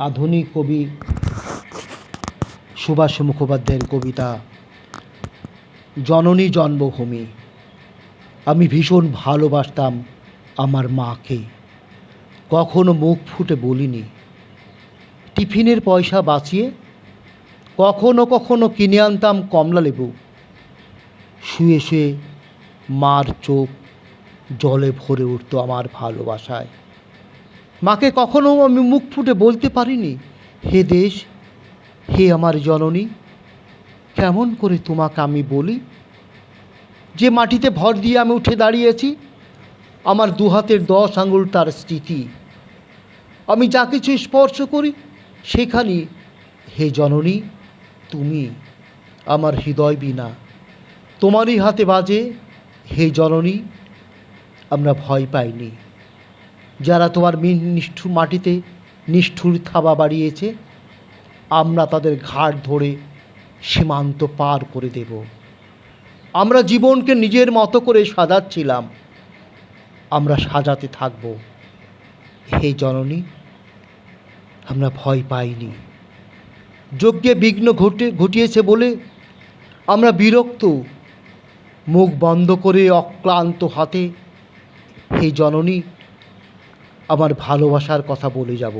আধুনিক কবি সুভাষ মুখোপাধ্যায়ের কবিতা, জননী জন্মভূমি। আমি ভীষণ ভালোবাসতাম আমার মাকে। কখনো মুখ ফুটে বলিনি। টিফিনের পয়সা বাঁচিয়ে কখনো কখনো কিনে আনতাম কমলা লেবু। শুয়ে শুয়ে মার চোখ জলে ভরে উঠতো আমার ভালোবাসায়। মাকে কখনো আমি মুখ ফুটে বলতে পারিনি। হে দেশ, হে আমার জননী, কেমন করে তোমাকে আমি বলি? যে মাটিতে ভর দিয়ে আমি উঠে দাঁড়িয়েছি, আমার দু হাতের দশ আঙুল তার স্মৃতি। আমি যা কিছু স্পর্শ করি সেখানেই হে জননী, তুমি আমার হৃদয় বিনা। তোমারই হাতে বাজে, হে জননী, আমরা ভয় পাইনি। যারা তোমার মিন নিষ্ঠুর মাটিতে নিষ্ঠুর থাবা বাড়িয়েছে, আমরা তাদের ঘাট ধরে সীমান্ত পার করে দেব। আমরা জীবনকে নিজের মতো করে সাজাচ্ছিলাম। আমরা সাজাতে থাকব। হে জননী, আমরা ভয় পাইনি। যজ্ঞে বিঘ্ন ঘটে, ঘটিয়েছে বলে আমরা বিরক্ত। মুখ বন্ধ করে অক্লান্ত হাতে, হে জননী আমার ভালোবাসার কথা বলে যাব।